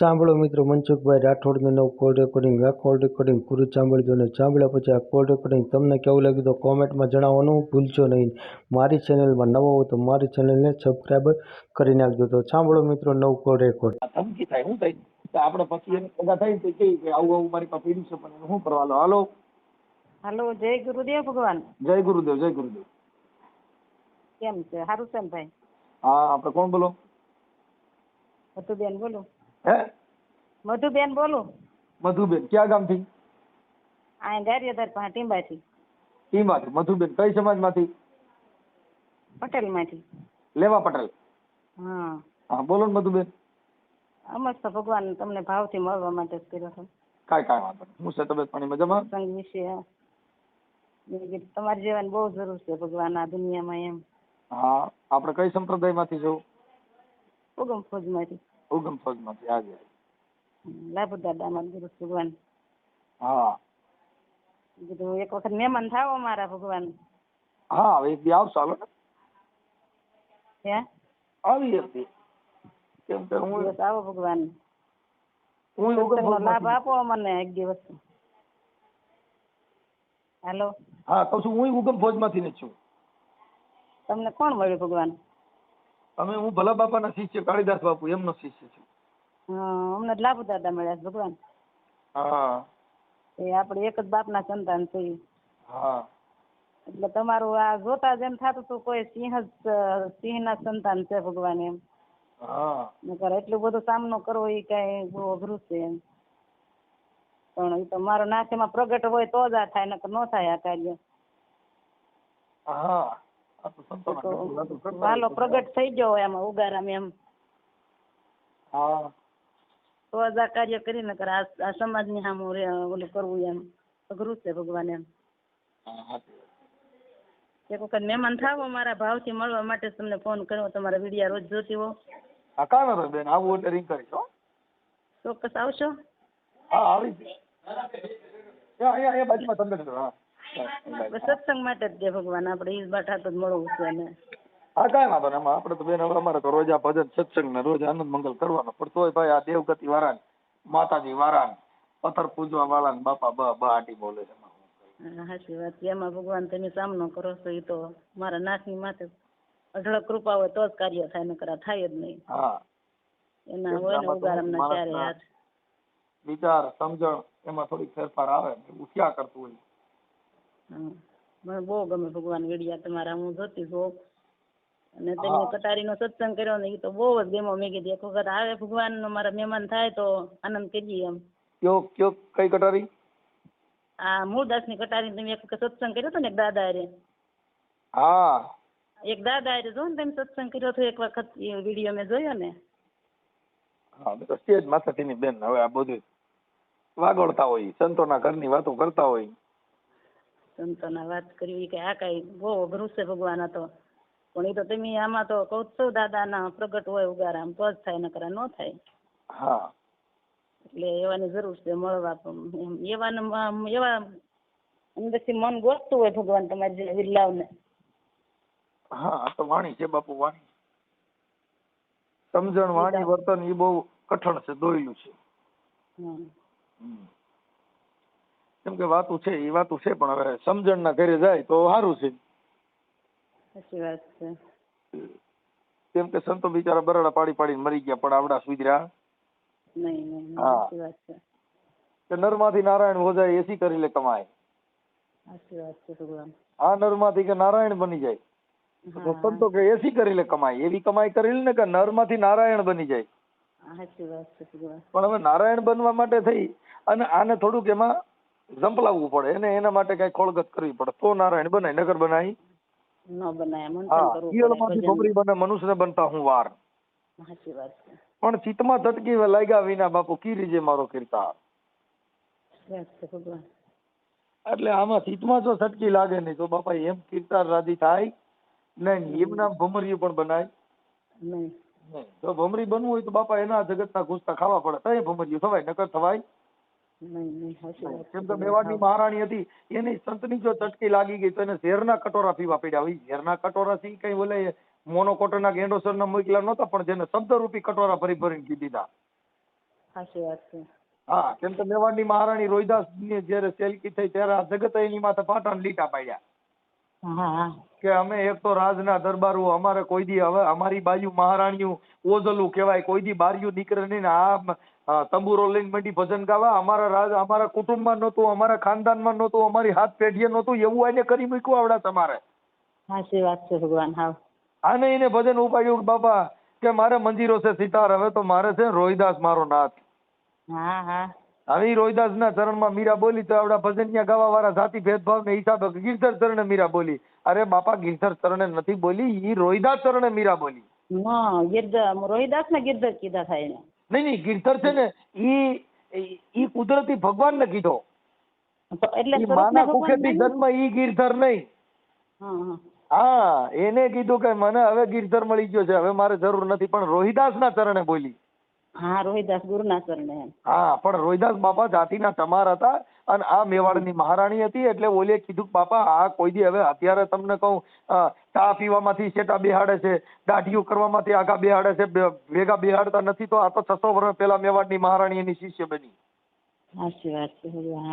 સાંભળો મિત્રો મનસુખભાઈ રાઠોડનું નવું કોલ રેકોર્ડિંગ આ કોલ રેકોર્ડિંગ પૂરું સાંભળજો અને સાંભળ્યા પછી આ કોલ રેકોર્ડિંગ તમને કેવું લાગ્યું તો કોમેન્ટમાં જણાવવાનું ભૂલશો નહીં. મારી ચેનલમાં નવો હો તો મારી ચેનલને સબસ્ક્રાઈબ કરી નાખજો. તો સાંભળો મિત્રો નવું કોલ રેકોર્ડ ધમકી થાય શું થાય? આપણે પછી એને ભેગા થઈ તો કે આવું આવું મારી પાસે પીડ્યું છે પણ એનું શું કરવાનું? હાલો. હાલો જય ગુરુદેવ ભગવાન. જય ગુરુદેવ જય ગુરુદેવ. કેમ છે? સારું છે ભાઈ? હા આપણે કોણ બોલો? મધુબેન બોલું. હે? મધુબેન બોલું. મધુબેન ક્યાં ગામથી? આ ગારિયાધાર પાસે ટીંબાથી. ઈમાંથી મધુબેન કઈ સમાજમાંથી? પટેલમાંથી. લેવા પટેલ. હા. હા બોલો ને મધુબેન. અમર તો ભગવાન તમને ભાવથી મળવા માટે જ કર્યો છે. કાંઈ કાંઈ વાંધો નહીં. હું છે તબિયત પાણી મજામાં સંગ વિશે તમારી જેવાની બહુ જરૂર છે ભગવાન આ દુનિયામાં એમ. હા આપણે કઈ સંપ્રદાયમાંથી છો? ઉગમ ફોજમાંથી. ઉગમ ફોજમાંથી લાભ દાદા દાદામાં ગુરુ ભગવાન. હા. કીધું એક વખત મહેમાન થાવ મારા ભગવાન. હા હવે એક દી આવશો હાલો ને. હે? આવી એક દી. કેમ કે હું આવો ભગવાન. હું ઉગમ પગ લાભ આપો મને એક દિવસ. હેલો. હા કહું છું હું ઉગમ ફોજમાંથી ને છું? તમને કોણ મળ્યું ભગવાન? અમે હું ભલા બાપાના શિષ્ય કાળીદાસ બાપુ એમનો શિષ્ય છું. અમને લાભ દાદા મળ્યા ભગવાન. હા. એ આપણે એક જ બાપના સંતાન છીએ હા. એટલે તમારું આ જોતા જેમ થતું હતું કોઈ સિંહ જ સિંહના સંતાન છે ભગવાન એમ. હા. નકર એટલું બધું સામનો કરવો એ કઈ બહુ અઘરું છે એમ. પણ એ તો મારો નાશ એમાં પ્રગટ હોય તો જ આ થાય નકર ન થાય આ કાર્ય. હા. વાલો પ્રગટ થઈ ગયો હોય એમાં ઉગારામાં એમ. હા. તો જ આ કાર્ય કરી નકર આ સમાજની સામે ઓલું કરવું એમ. અઘરું છે ભગવાન એમ. એક વખત મહેમાન થાવો મારા ભાવથી મળવા માટે તમને ફોન કર્યો તમારા વિડીયા રોજ જોતી હો. હા વાંધો બેન? આવું ઓર્ડરિંગ રિંગ કરીશ ચોક્કસ આવશો? હા આવી અહીંયા બાજુમાં તમને હા. સત્સંગ માટે જ દે ભગવાન. આપણે ઈ બાઠા તો મળવું છે અને હા કાંઈ વાંધો નહીં. આપણે તો બેન અમારે તો રોજ આ ભજન સત્સંગ ને રોજ આનંદ મંગલ કરવાનો પણ તોય ભાઈ. આ દેવગતિ વાળા ને માતાજી વાળા ને પથ્થર પૂજવા વાળા ને બાપા બ બ આટી બોલે છે સાચી વાત છે. એમાં ભગવાન તમે સામનો કરો છો એ તો મારા નાથની માથે અઢળક કૃપા હોય તો જ કાર્ય થાય ને આ થાય જ નહીં. હા. એના હોય ને ઉગારામના ચારે હાથ. વિચાર સમજણ એમાં થોડીક ફેરફાર આવે થયા કરતું હોય? હા. મને બહુ ગમે ભગવાન વિડિયા તમારા હું જોતી છું અને તમે. કટારીનો સત્સંગ કર્યો ને એ તો બહુ જ ગમ્યો. મેં કીધું એક વખત આવે ભગવાન મારા મહેમાન થાય તો આનંદ કરીએ એમ. કયો કયો કઈ કટારી? આ મૂળદાસની કટારી તમે એક વખત સત્સંગ કર્યો હતો ને એક દાદા હારે હા. એક દાદા હારે જો ને તમે સત્સંગ કર્યો હતો એક વખત એ વીડિયો મેં જોયો ને. હા તો સ્ટેજ માથેથી બેન હવે આ બધું વાગોળતા હોય સંતોના ઘરની વાતો કરતા હોય. સંતોના વાત કરવી કે આ કઈ બહુ અઘરું છે ભગવાન તો. પણ એ તો તમે આમાં તો કહો છો દાદાના પ્રગટ હોય ઉગારામ તો જ થાય નકર ન થાય. હા. એટલે એવાની જરૂર છે મળવા એવાને એવા અંદરથી મન ગોતતું હોય ભગવાન તમારી જે વિરલાવને હા તો વાણી છે બાપુ વાણી. સમજણ વાણી વર્તન એ બહુ કઠણ છે દોયલું છે. હમ. કેમ કે વાતું છે એ વાતું છે પણ હવે સમજણ ના ઘરે જાય તો સારું છે. સાચી વાત છે. કેમ કે સંતો બિચારા બરાડા પાડી પાડીને મરી ગયા પણ આવડા સુધર્યા. નહીં નહીં. સાચી વાત છે. કે નરમાંથી નારાયણ હો જાય એસી કરી લે કમાય. સાચી વાત છે ભગવાન. આ નરમાંથી કે નારાયણ બની જાય. સંતો કે એસી કરી લે કમાય એવી કમાઈ કરી ને કે નરમાંથી નારાયણ બની જાય. પણ હવે નારાયણ બનવા માટે થઈ અને આને થોડુંક એમાં ઝંપલાવવું પડે. એને એના માટે કઈ ખોળગત કરવી પડે. તો નારાયણ બનાય નગર બનાય. ન બનાય મંથન કરવું ઈયળમાંથી બને મનુષ્ય બનતા હું વાર. સાચી વાત છે. પણ ચિત્તમાં લાગ્યા વિના બાપુ કીરી જે મારો કીર્તા સાચી વાત છે ભગવાન. એટલે આમાં ચિત્તમાં જો સટકી લાગે નહીં તો બાપા એમ કીર્તાર રાજી થાય. નહીં એમના ભમરીયું પણ બનાય. નહીં. જો ભમરી બનવું હોય તો બાપા એના જગતના ઘૂસતા ખાવા પડે. તઈ ભમરીયું થવાય નકર થવાય. કેમ તો મેવાડની મહારાણી હતી. એની સંતની જો ચટકી લાગી ગઈ તો એને ઝેરના કટોરા પીવા પડ્યા. હોય ઝેરના કટોરા થી કઈ બોલે મોનોકોટના ગેંડોસરના મોકલા નહોતા પણ જેને શબ્દરૂપી કટોરા ભરી ભરીને પી દીધા. સાચી વાત છે. હા કેમ તો મેવાડની મહારાણી રોહિદાસ ને જયારે સેલકી થઈ ત્યારે આ જગત એની માથે પાટા લીટા પાડ્યા. કે અમે એક તો રાજના દરબારો અમારે કોઈ દી હવે અમારી બાજુ મહારાણીયું ઓઝલું કહેવાય કોઈ દી બારીયું નીકળે નહીં ને આ અ, તંબુરો લઈને મંડી ભજન ગાવા. અમારા રાજ અમારા કુટુંબમાં નહોતું અમારા ખાનદાનમાં નહોતું અમારી હાથ પેઢીએ નહોતું. એવું આને કરી મૂક્યું આવડા તમારે. સાચી વાત છે ભગવાન હા. આને એને ભજન ઉપાડ્યું બાપા કે મારે મંજીરો છે સિતાર હવે તો મારે છે રોહિદાસ મારો નાથ. હા હા. હવે ઈ રોહિદાસના ચરણમાં મીરા બોલી તો આપડા ત્યાં ગાવા વાળા જાતિ ભેદભાવ ને હિસાબે ગીરધર ચરણે મીરા બોલી. અરે બાપા ગીરધર ચરણે નથી બોલી ઈ રોહિદાસ ચરણે મીરા બોલી. ના રોહિદાસ ને ગીરધર કીધા થાય એને. નહીં નહીં ગિરધર છે ને ઈ ઈ કુદરતી ભગવાનને કીધો એટલે માના ભગવાન કુખેથી બન્યા? જન્મ ઈ ગિરધર નહીં હા એને કીધું કે મને હવે ગિરધર મળી ગયો છે હવે મારે જરૂર નથી પણ રોહિદાસના ચરણે બોલી હા રોહિદાસ ગુરુના ચરણે. હા પણ રોહિદાસ બાપા જાતિના તમાર હતા અને આ મેવાડની મહારાણી હતી એટલે ઓલે કીધું બાપા આ કોઈ દી હવે અત્યારે તમને કહું ચા પીવામાંથી શેટા બેહાડે છે દાઢીઓ કરવામાંથી આગા બેહાડે છે ભેગા બેહાડતા નથી તો આ તો છસો વર્ષ પહેલા મેવાડની મહારાણી એની શિષ્ય બની.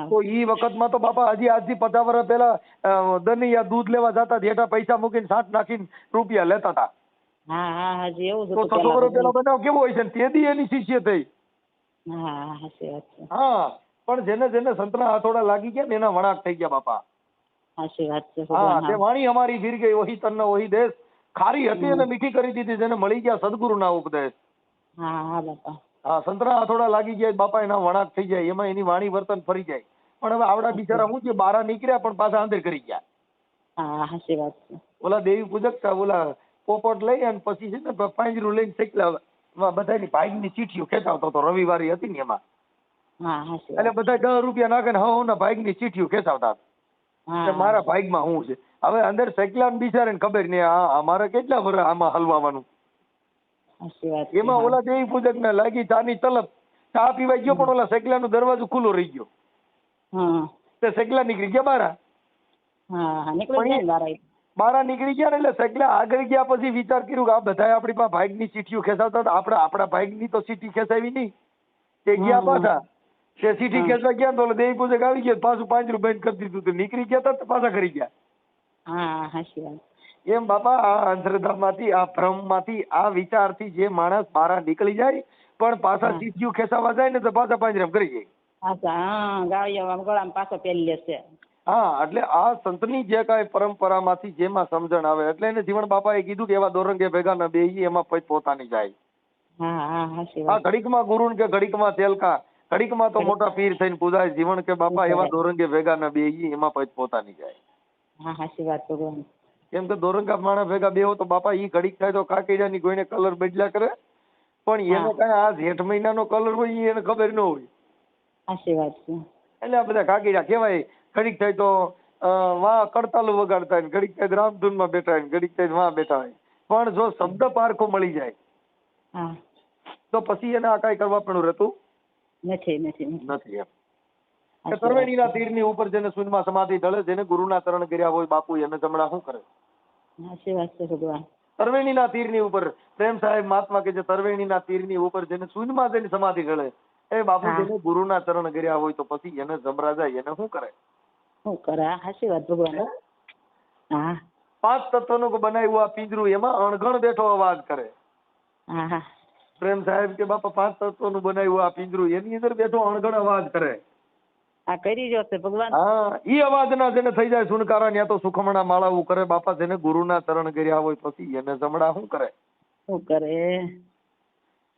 તો ઈ વખતમાં તો બાપા હજી આજથી પચાસ વર્ષ પહેલા દનિયા દૂધ લેવા જતા જેટા પૈસા મૂકીને સાંઠ નાખીને રૂપિયા લેતા હતા. તો છસો વર્ષ પેલા પહેલા બનાવ કેવો હોય છે તે દી એની શિષ્ય થઈ. હા પણ જેને જેને સંતના હાથોડા લાગી ગયા ને એના વણાક થઈ ગયા બાપા. સાચી વાત છે હા તે વાણી અમારી ગીર ગઈ ઓહી તન્ન ઓહી દેશ. ખારી હતી અને મીઠી કરી દીધી જેને મળી ગયા સદગુરુના ઉપદેશ. હા હા બાપા. હા સંતરા થોડા લાગી ગયા બાપા એના વણાક થઈ જાય એમાં એની વાણી વર્તન ફરી જાય. પણ હવે આવડા બિચારા હું છે બારા નીકળ્યા પણ પાછા અંદર કરી ગયા. હા સાચી વાત છે. ઓલા દેવી પૂજક હતા, ઓલા પોપટ લઈ અને પછી છે ને પાંજરું લઈને શેકલા. બધાની ભાઈની ચીઠીઓ ખેંચાવતો હતો રવિવારી હતી ને એમાં. એટલે બધા દસ રૂપિયા નાખે ને હવ ના ભાઈની ચીઠીઓ ખેંચાવતા. કે મારા ભાગમાં હું છે? હવે અંદર શેકલા બિચારે ખબર નહીં આ કેટલા વર્ષ આમાં હલવાવાનું? એમાં ઓલા દેવી પૂજક ને લાગી ચાની તલબ ચા પીવા ગયો પણ ઓલા સેકલા નો દરવાજો ખુલ્લો રહી ગયો. તે સેકલા નીકળી ગયા બારા. બારા નીકળી ગયા ને એટલે સેકલા આગળ ગયા પછી વિચાર કર્યું કે આ બધા આપણી પાસે ભાગની ચીઠીઓ ખેંચાવતા હતા. આપણે આપણા ભાગની તો ચીઠી ખેંચાવી નહીં. તે ગયા. પાછા. તે ચીઠી હમ. ગયા તો દેવી પૂજક આવી ગયા પાછું પાંચ રૂપિયા કરી દીધું. તો નીકળી ગયા તો પાછા કરી ગયા. હા સાચી વાત. એમ બાપા આ અંધશ્રદ્ધામાંથી આ ભ્રમમાંથી આ વિચારથી જે માણસ બહાર નીકળી જાય પણ પાછા. ચીઠીઓ ખેંચાવા જાય ને તો પાછા પાંજરામ કરી જાય. હા ગાળિયો ગળામાં પાછો પહેરી લેશે. હા એટલે આ સંતની જે કાંઈ પરંપરામાંથી જેમાં સમજણ આવે એટલે એને જીવન બાપાએ કીધું કે એવા દોરંગે ભેગા ન બેહી એમાં પોતાની જાય. હા હા ઘડીકમાં ગુરુ કે ઘડીકમાં તેલકા ઘડીકમાં તો મોટા પીર થઈને પૂજાય. જીવન કે બાપા એવા દોરંગે ભેગા ન બેહી એમાં પછી પોતાની જાય. હા સાચી વાત ભગવાન કેમ કે દોરંગા માણસ ભેગા બેહો તો બાપા ઈ ઘડીક થાય તો કાકીડાની કોઈને કલર બદલ્યા કરે. પણ એને. કાંઈ આ જેઠ મહિનાનો કલર હોય એને ખબર ન હોય. સાચી વાત છે. એટલે આ બધા કાકીડા કહેવાય ઘડીક થાય તો વા કડતાલું વગાડતા હોય ઘડીક થાય રામધૂનમાં બેઠા હોય ઘડીક થાય તો બેઠા હોય. પણ જો શબ્દ પારખો મળી જાય તો પછી એને આ કાંઈ કરવા પણ રહેતું નથી નથી નથી. નથી એમ. કે સાચી વાત. તરવેણીના તીરની ઉપર જેને શૂન્યમાં સમાધિ ઢળે જેને ગુરુના ચરણ કર્યા હોય બાપુ એને જમણા શું કરે? સાચી વાત છે ભગવાન. તરવેણીના તીરની ઉપર પ્રેમ સાહેબ મહાત્મા કે જે તરવેણીના તીરની ઉપર જેને શૂન્યમાં જેની સમાધિ ઢળે એ ગુરુના ચરણ કર્યા હોય તો પછી એને જમરા જાય એને શું કરે? શું કરે? સાચી વાત ભગવાન. હા. પાંચ તત્વનું બનાવ્યું આ પિંજરું એમાં અણઘણ બેઠો અવાજ કરે. હા હા. પ્રેમ સાહેબ કે બાપા પાંચ તત્વોનું બનાવ્યું આ પિંજરું. એની અંદર બેઠો અણગણ અવાજ કરે. આ કરી જશે ભગવાન. હા ઈ અવાજના જેને થઈ જાય સુનકારા ત્યાં તો સુખમણા માળાવું કરે. બાપા જેને ગુરુના ચરણ કર્યા હોય પછી એને જમણા શું કરે? શું કરે?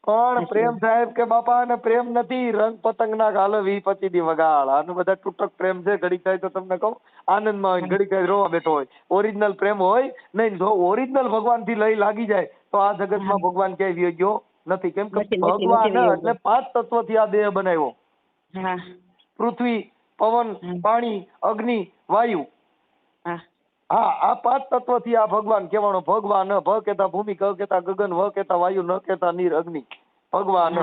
પણ પ્રેમ સાહેબ કે બાપા ને પ્રેમ નથી. રંગ પતંગ ના ગાલે વી પચી દી વગાડ આનું બધા તૂટક પ્રેમ છે. ઘડીક થાય તો તમને કહું આનંદમાં હોય ઘડીક થાય રોવા બેઠો હોય. ઓરિજિનલ પ્રેમ હોય નહીં જો ઓરિજિનલ ભગવાનથી લઈ લાગી જાય તો આ જગતમાં ભગવાન ક્યાંય વ્યો ગયો? નથી. કેમ કે ભગવાન એટલે પાંચ તત્વથી આ દેહ બનાવ્યો. પૃથ્વી પવન પાણી અગ્નિ વાયુ. હા. આ પાંચ તત્વથી આ ભગવાન કહેવાનો. ભગવાન ભ કેતા ભૂમિ ક કેતા ગગન વ કેતા વાયુ ન કેતા નીર અગ્નિ. ભગવાન.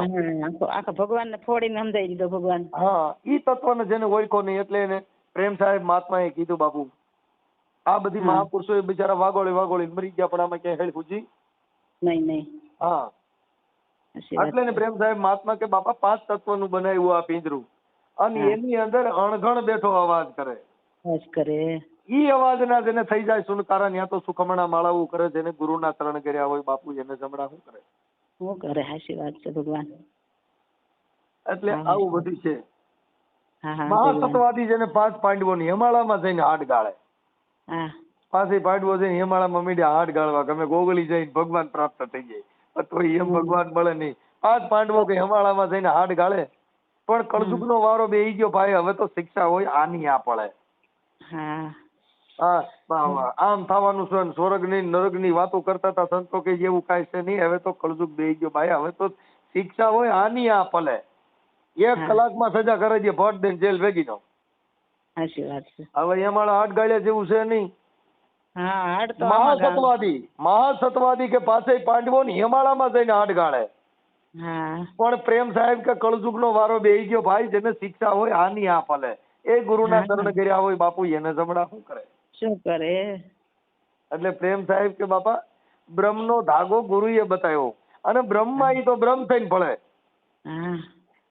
આખો ભગવાન ને ફોડીને સમજાવી દીધો ભગવાન. હા ઈ તત્વને જેને ઓળખો નહીં એટલે એને પ્રેમ સાહેબ મહાત્મા એ કીધું બાપુ આ બધી મહાપુરુષો એ બિચારા વાગોળી વાગોળી મરી ગયા પણ આમાં ક્યાંય હેળ પૂછી નહીં નહીં. હા. એટલે ને પ્રેમ સાહેબ મહાત્મા કે બાપા પાંચ તત્વનું બનાવ્યું આ પિંજરું. અને એની અંદર અણઘણ બેઠો અવાજ કરે. બસ કરે. ઈ અવાજના જેને થઈ જાય સુનકારા ત્યાં તો સુખમણા માળાવું કરે જેને ગુરુના ચરણ કર્યા હોય બાપુ એને જમણા શું કરે? શું કરે? હાશી વાત છે ભગવાન. એટલે આવું બધું છે. મહાસત્વાદી જેને પાંચ પાંડવોની હિમાળામાં જઈને હાડ ગાળે. હા. પાંડવો જઈને હિમાળામાં મીડિયા હાડ ગાળવા. ગમે ગોગળી જઈને ભગવાન પ્રાપ્ત થઈ જાય. તો એમ ભગવાન મળે નહીં. પાંચ પાંડવો કઈ હમાળામાં જઈને હાડ ગાળે. પણ કળજુગનો વારો બે ગયો ભાઈ હવે તો શિક્ષા હોય આની આ પડે. આમ થવાનું છે સ્વર્ગની નરકની વાતો કરતા હતા સંતો કે એવું કાંઈ છે નહીં. હવે તો કળજુગ બે ગયો ભાઈ હવે તો શિક્ષા હોય આની આ પલે એક. કલાકમાં સજા કરે છે ભટ દઈને જેલ ભેગી નો છે. હવે એમાં હાથ ગાળ્યા જેવું છે નહીં. મહાસતવાદી મહાસત્વાદી કે પાસે પાંડવો ને હેમાળામાં જઈને હાથ ગાળે. પણ પ્રેમ સાહેબ કે કળજુગનો વારો બેહી ગયો ભાઈ જેને શિક્ષા હોય આની આ ફલે એ ગુરુના હા. ચરણ કર્યા હોય બાપુ એને જમણા શું કરે? શું કરે? એટલે પ્રેમ સાહેબ કે બાપા બ્રહ્મનો ધાગો ગુરુએ બતાવ્યો. અને બ્રહ્મમાં ઈ તો બ્રહ્મ થઈને ફળે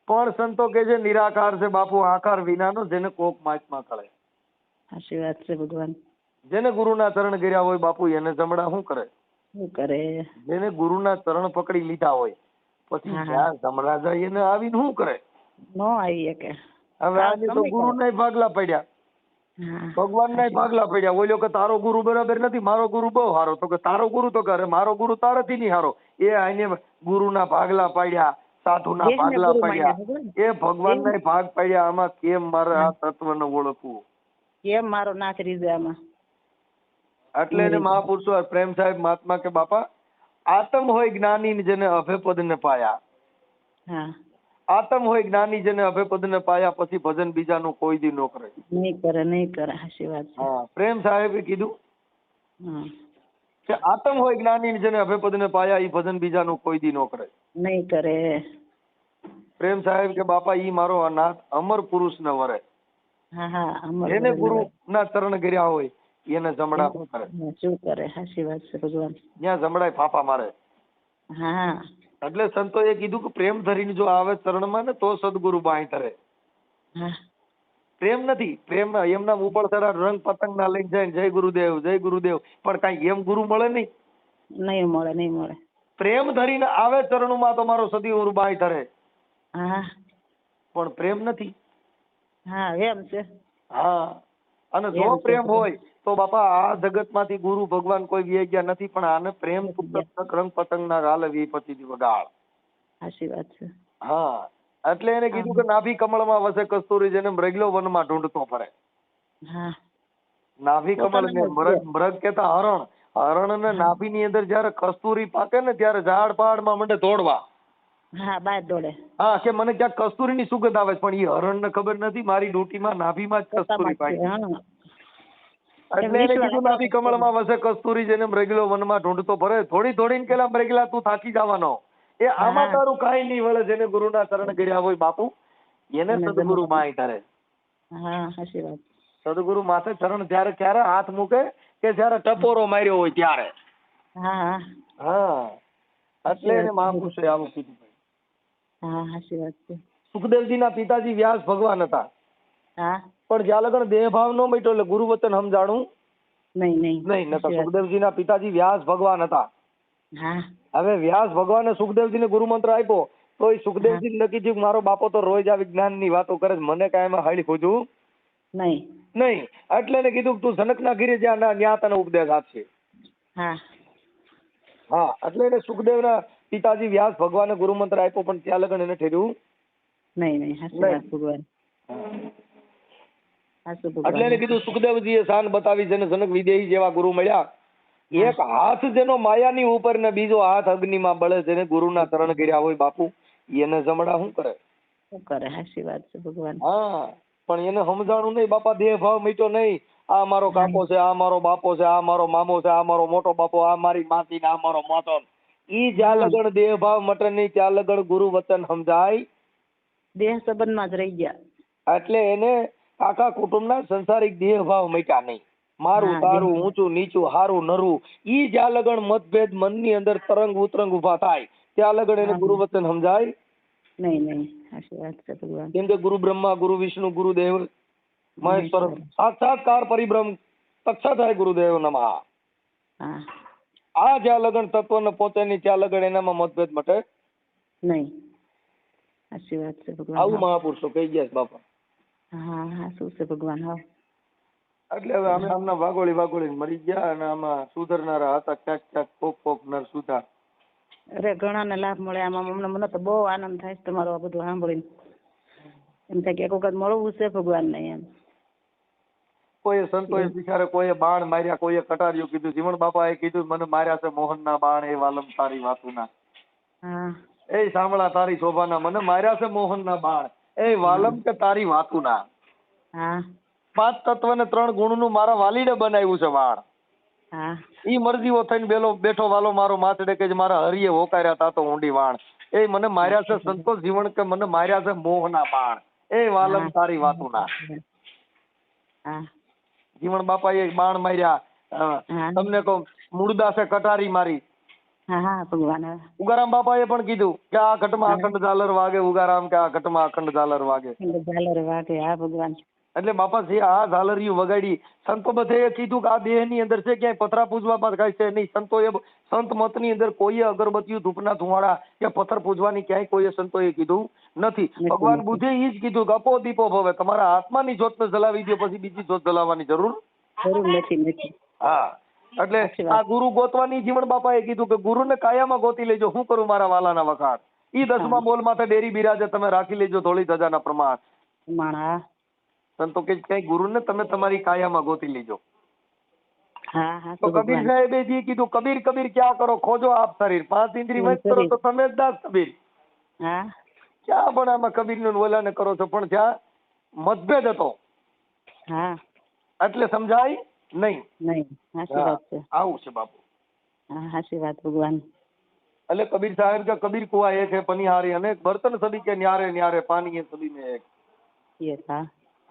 પણ સંતો કે છે નિરાકાર છે બાપુ આકાર વિનાનો જેને કોક માચમાં કળે. સાચી વાત છે ભગવાન. જેને ગુરુના ચરણ કર્યા હોય બાપુ એને જમણા શું કરે? શું કરે? જેને ગુરુના ચરણ પકડી લીધા હોય પછી. જ્યાં જમણા જાય એને આવીને શું કરે? નો આવી કે. હવે આજે તો ગુરુ ના ભાગલા પડ્યા. ભગવાન ના ભાગલા પડ્યા. ઓલો કે તારો ગુરુ બરાબર નથી મારો ગુરુ બહુ સારો તો કે તારો ગુરુ તો કરે મારો ગુરુ તારાથી નહીં સારો એ આઈને ગુરુના ભાગલા પાડ્યા સાધુ ના ભાગલા પાડ્યા. એ ભગવાન ના ભાગ પાડ્યા. આમાં કેમ મારે આ તત્વ ને ઓળખવું? કેમ મારો નાથ રીઝે આમાં? એટલે એને મહાપુરુષો પ્રેમ સાહેબ મહાત્મા કે બાપા આતમ હોય જ્ઞાની જેને અભયપદ ને પાયા. આતમ હોય જ્ઞાની જેને અભયપદ ને પાયા પછી ભજન બીજાનું કોઈ દી નો કરે. નહીં કરે નહીં કરે હાશી વાત હા પ્રેમ સાહેબે કીધું કે આતમ હોય જ્ઞાની જેને અભયપદ ને પાયા એ ભજન બીજાનું કોઈ દી નો કરે. નહીં કરે. પ્રેમ સાહેબ કે બાપા ઈ મારો અનાથ અમર પુરુષ ને વરે જેને ગુરુ ના ચરણ કર્યા હોય. એને જમણા શું કરે? શું કરે? સાચી વાત છે ભગવાન. ત્યાં જમણાય ફાફા મારે. હા. એટલે સંતોએ કીધું કે પ્રેમ ધરીને જો આવે શરણમાં ને તો સદગુરુ બાઈ તરે પ્રેમ નથી. પ્રેમ એમના ઉપર ચડા રંગ પતંગ ના લઈને જાય જય ગુરુદેવ જય ગુરુદેવ. પણ કઈ એમ ગુરુ મળે નહીં. નહીં મળે નહીં મળે. પ્રેમ ધરીને આવે ચરણોમાં તો મારો સદીગુરુ બાઈ ધરે. પણ પ્રેમ નથી. હા એમ છે. હા. અને જો પ્રેમ હોય તો બાપા આ જગતમાંથી ગુરુ ભગવાન કોઈ વ્યાઈ ગયા નથી પણ આને પ્રેમ પુસ્તક રંગ પતંગ ના ગાલે વી પછી વગાડ સાચી વાત છે. હા. એટલે એને કીધું કે નાભી કમળમાં વસે કસ્તુરી જેને મૃગલો વનમાં ઢૂંઢતો ફરે. હા. નાભી કમળ ને મૃગ મૃગ કેતા હરણ હરણ. ને નાભી ની અંદર જયારે કસ્તુરી પાકે ને ત્યારે ઝાડ પહાડમાં મંડે દોડવા. હા બાર દોડે. હા કે મને ક્યાંક કસ્તુરી ની સુગંધ આવે છે પણ એ હરણ ને ખબર નથી મારી ડૂટીમાં નાભીમાં જ કસ્તુરી પાકી હા એટલે એને કીધું નાભી કમળમાં વસે કસ્તુરી જેને મૃગલો વનમાં ઢૂંઢતો ફરે. થોડી થોડી ને કેલા મૃગલા તું થાકી જવાનો. એ આમાં તારું કાંઈ નહીં વળે જેને ગુરુના ચરણ કર્યા હોય બાપુ. એને સદગુરુ માય તારે. હા સાચી વાત. સદગુરુ માથે ચરણ ત્યારે ક્યારે હાથ મૂકે કે જ્યારે ટપોરો માર્યો હોય ત્યારે. હા. એટલે એને મહાપુરુષે આવું કીધું હા સાચી વાત છે. સુખદેવજીના પિતાજી વ્યાસ ભગવાન હતા. હા. પણ જ્યાં લગન દેહ ભાવ ન મટ્યો એટલે ગુરુ વચન સમજાણું? નહીં નહીં. નહીં સાચી સુખદેવજીના પિતાજી વ્યાસ ભગવાન હતા. હા. હવે વ્યાસ ભગવાને સુખદેવજીને ગુરુ મંત્ર આપ્યો તો એ સુખદેવજી નક્કી થયું મારો બાપો તો રોજ આ વિજ્ઞાનની વાતો કરે મને કાંઈ એમાં હળી ખોજું? નહીં. નહીં. એટલે એને કીધું તું જનકના ઘીરે જ્યાં ના ત્યાં તને ઉપદેશ આપશે. હા. હા એટલે એને સુખદેવના પિતાજી વ્યાસ ભગવાને ગુરુ મંત્ર આપ્યો પણ ત્યાં લગન એને ઠેર્યું? નહીં નહીં ભગવાન. એટલે એને કીધું સુખદેવજીએ શાન બતાવી જેને જનક વિદેહી જેવા ગુરુ મળ્યા. એક હાથ જેનો માયાની ઉપર ને બીજો હાથ અગ્નિમાં બળે જેને ગુરુના ચરણ કર્યા હોય બાપુ એને જમડા શું કરે? શું કરે? હાસી વાત છે ભગવાન. હા પણ એને સમજાણું નહીં બાપા દેહ ભાવ મીઠો નહીં. આ મારો કાકો છે આ મારો બાપો છે આ મારો મામો છે આ મારો મોટો બાપો આ મારી માસી ને આ મારો મોટો. ઈ જ્યાં લગણ દેહ ભાવ મટે નહીં ત્યાં લગણ ગુરુ વચન સમજાય. દેહ સંબંધમાં જ રહી ગયા. એટલે એને આખા કુટુંબના સંસારિક દેહ ભાવ મટ્યા નહીં. મારું તારું ઊંચું નીચું હારું નરું ઈ જ્યાં લગણ મતભેદ મનની અંદર તરંગ ઉતરંગ ઊભા થાય. ત્યાં લગણ એને ગુરુ વચન સમજાય? નહીં નહીં. કેમ કે ગુરુ બ્રહ્મા ગુરુ વિષ્ણુ ગુરુદેવ મહેશ્વર મહેશ્વર. સાક્ષાત્કાર પરિબ્રહ્મ તક્ષાધાય ગુરુદેવ નમઃ. આ જ્યાં લગન તત્વને પોતે ની ત્યાં લગન એનામાં મતભેદ મટે? નહીં. આવું મહાપુરુષો કહી ગયા બાપા. હા હા શું છે ભગવાન? હા. એટલે હવે અમે આમના વાગોળી વાગોળી મરી ગયા અને આમાં સુધરનારા હતા ક્યાંક ક્યાંક કોક કોક નર સુધા. અરે ઘણાને લાભ મળે આમાં અમને મને તો બહુ આનંદ થાય છે તમારો આ બધું સાંભળીને. એમ થાય કે એક વખત મળવું છે ભગવાનને એમ. કોઈએ સંતોએ બિચારે કોઈએ બાણ માર્યા કોઈએ કટાર્યું કીધું. જીવણ બાપાએ કીધું મને માર્યા છે મોહનના બાણ એ વાલમ તારી વાતુના. ના એ સાંભળા તારી શોભાના મને માર્યા છે મોહનના બાણ. એ વાલમ કે તારી વાતુના? હા. પાંચ તત્વ ને ત્રણ ગુણનું મારા વાલીડે બનાવ્યું છે વાળ. હા. ઈ મરજીઓ થઈને બેલો બેઠો વાલો મારો માથડે કે મારા હરિએ હોકાર્યા તા તો ઊંડી વાણ. એ મને માર્યા છે સંતોષ જીવન કે મને માર્યા છે મોહના બાણ. એ વાલમ તારી વાતુના. જીવન જીવણ એ બાણ માર્યા. તમને કહું મૂળદાસે કટારી મારી. હા હા ભગવાન હા. ઉગારામ બાપાએ પણ કીધું કે આ ઘટમાં અખંડ ઝાલર વાગે ઉગારામ કે આ ઘટમાં અખંડ ઝાલર વાગે. ઝાલર વાગે હા ભગવાન. એટલે બાપા જે આ ઝાલરિયું વગાડી. સંતો બધે કીધું કે આ દેહની અંદર છે ક્યાંય પથરા પૂજવામાં કાંઈ છે નહીં. સંતોએ સંત મતની અંદર કોઈએ અગરબત્તીઓ ધૂપના ધુમાડા કે પથ્થર પૂજવાની ક્યાંય કોઈએ સંતોએ કીધું નથી. ભગવાન બુધે બુદ્ધે ઈ જ કીધું કે અપો દીપો ભવે. તમારા આત્માની જ્યોતને જલાવી દો પછી બીજી જોત જલાવવાની જરૂર? જરૂર નથી નથી. હા. એટલે આ ગુરુ ગોતવાની જીવન બાપાએ કીધું કે ગુરુને કાયામાં ગોતી લેજો હું કરું મારા વાલાના વખાણ? ઈ દસમા બોલ માથે ડેરી બિરાજે તમે રાખી લેજો ધોળી ધજાના પ્રમાણ. માણા. સંતો કે કઈ ગુરુને તમે તમારી કાયામાં ગોતી લેજો. હા હા તો કબીર સાહેબે જી કીધું કબીર કબીર ક્યાં કરો? ખોજો આપ શરીર. પાંચ ઇન્દ્રી હમ, વંચ કરો તો તમે જ દાસ કબીર. હા. ક્યાં પણ આમાં કબીરનું ઓલાને કરો છો? પણ જ્યાં મતભેદ હતો. હા. એટલે સમજાય? નહીં. આવું છે બાપુ. સાચી વાત ભગવાન. એટલે કબીર સાહેબ કે કબીર કુવા એ છે પનિહારે અને બર્તન સદી કે ન્યારે ન્યારે પાણી સદી ને એક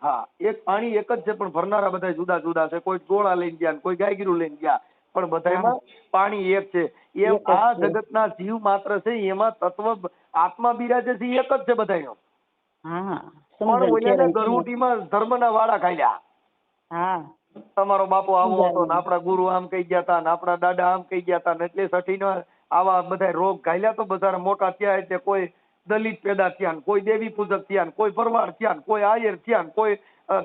હા. એક પાણી એક જ છે પણ ભરનારા બધા જુદા જુદા છે. કોઈ ગોળા લઈને ગયા કોઈ ગાયગીરું લઈને ગયા પણ બધામાં પાણી એક છે. એમ આ જગતના જીવ માત્ર છે એમાં તત્વ આત્મા બિરાજે છે એક જ છે બધાનો પણ ઓલાને ગરુડીમાં ધર્મના વાળા ખાઈ હા. તમારો બાપુ આવો હતો ને. આપણા ગુરુ આમ કહી ગયા હતા ને આપણા દાદા આમ કહી ગયા હતા ને એટલે સઠીનો આવા બધા રોગ ઘાયલા તો બધા મોટા થયા એટલે કોઈ દલિત પેદા થયા ને કોઈ દેવી પૂજક થયા ને કોઈ પરવાર થયા ને કોઈ આયર થયા ને કોઈ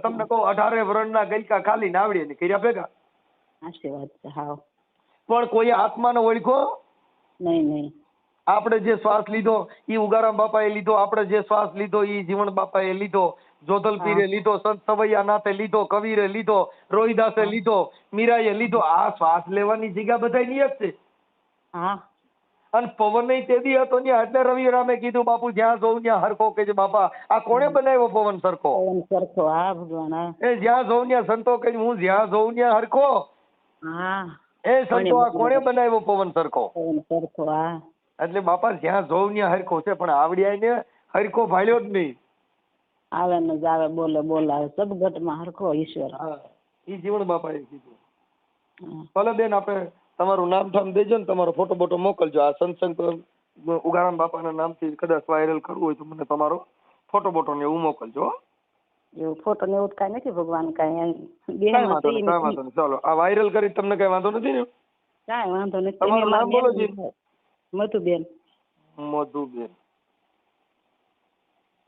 તમને કહું અઢારે વર્ણના ગલકા ખાલી નાવડી ને કર્યા ભેગા. પણ કોઈ આત્માનો ઓળખો? નહીં નહીં. આપણે જે શ્વાસ લીધો એ ઉગારામ બાપાએ લીધો આપણે જે શ્વાસ લીધો એ જીવન બાપા બાપાએ લીધો જોધલ પીરે લીધો સંત સવૈયા નાથે લીધો કવિરે લીધો રોહિદાસે લીધો મીરાએ લીધો આ શ્વાસ લેવાની જગ્યા બધાયની એક છે. અને પવન તેદી હતો ત્યાં એટલે રવિ રામે કીધું બાપુ જ્યાં જોઉં ત્યાં હરખો કે છે બાપા. આ કોણે બનાવ્યો પવન સરખો? પવન સરખો હા ભગવાન એ જ્યાં જોઉં ત્યાં સંતો કે હું જ્યાં જોઉં ત્યાં હરખો. હા. એ સંતો આ કોણે બનાવ્યો પવન સરખો? પવન સરખો હા. એટલે બાપા જ્યાં જોઉં ત્યાં હરખો છે પણ આવડિયા ને હરખો ભાળ્યો જ નહીં. આવે ને જાવે બોલે બોલાવે. સબગટમાં હરખો ઈશ્વર ઈ જીવણ બાપાએ કીધું. ભલે બેન આપણે તમારું નામ ઠામ દેજો ને તમારો ફોટો બોટો મોકલજો. આ સત્સંગ ઉગારામ બાપાના નામથી કદાચ વાયરલ કરવું હોય તો મને તમારો ફોટો બોટો ને એવું મોકલજો. એવું ફોટો ને એવું કઈ નથી ભગવાન કઈ ચાલો આ વાયરલ કરી તમને કઈ વાંધો નથી ને? કઈ વાંધો નથી. મધુબેન. મધુબેન.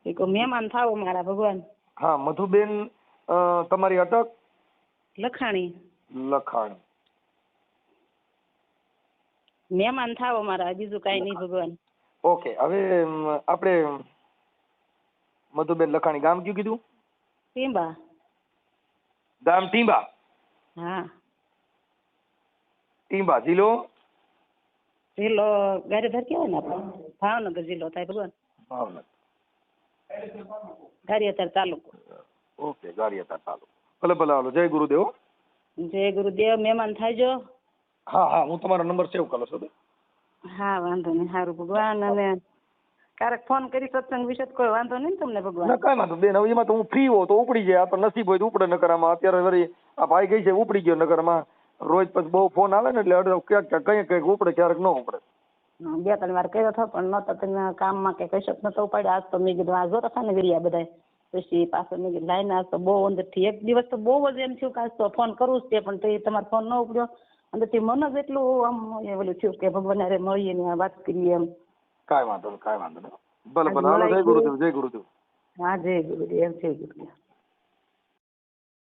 એ કહો મહેમાન થાવો મારા ભગવાન. હા મધુબેન તમારી અટક? લખાણી. લખાણ. મહેમાન થાવો મારા બીજું કાંઈ નહીં ભગવાન. ઓકે હવે આપણે મધુબેન લખાણી ગામ કયું કીધું? ટીંબા. ગામ ટીંબા? હા. ટીંબા જિલ્લો? જિલ્લો ગારીધાર કહેવાય ને આપણે? ભાવનગર જિલ્લો થાય ભગવાન. ભાવનગર. ગારિયાધાર તાલુકો. ઓકે ગારિયાતા તાલુકો. ભલે ભલે હાલો જય ગુરુદેવ જય ગુરુદેવ મહેમાન થાજો હા હા હું તમારો નંબર સેવ કરો છો હા. વાંધો નહીં સારું ભગવાન અને ક્યારેક ફોન કરી સત્સંગ વિશે કોઈ વાંધો નહીં તમને ભગવાન? કાંઈ વાંધો બેન હવે એમાં તો હું ફ્રી હોઉં તો ઉપડી જાય આ તો નસીબ હોય તો ઉપડે નગરમાં અત્યારે વળી આ ભાઈ ગઈ છે ઉપડી ગયો નકર આમાં રોજ પછી બહુ ફોન આવે ને એટલે અડધો ક્યાંક ક્યાંક કંઈક કંઈક ઉપડે ક્યારેક ન ઉપડે. હં, બે ત્રણ વાર કર્યો હતો પણ નતો તમે કામમાં કે કશો જ નતો ઉપાડ્યો. આજ તો મેં કીધું આ હતા ને વિરિયા બધા પછી પાછો મેં કીધું લાઈને આજ તો બહુ અંદરથી એક દિવસ તો બહુ જ એમ થયું કે આજ તો ફોન કરું જ તે પણ તો એ તમારો ફોન ન ઉપડ્યો. અંદરથી મન જ એટલું આમ ઓલું થયું કે ભગવાન અરે મળીએ ને વાત કરીએ એમ. કાંઈ વાંધો નહીં કાંઈ વાંધો નહીં. ભલે ભલે. જય ગુરુદેવ જય ગુરુદેવ. હા જય ગુરુદેવ જય ગુરુદેવ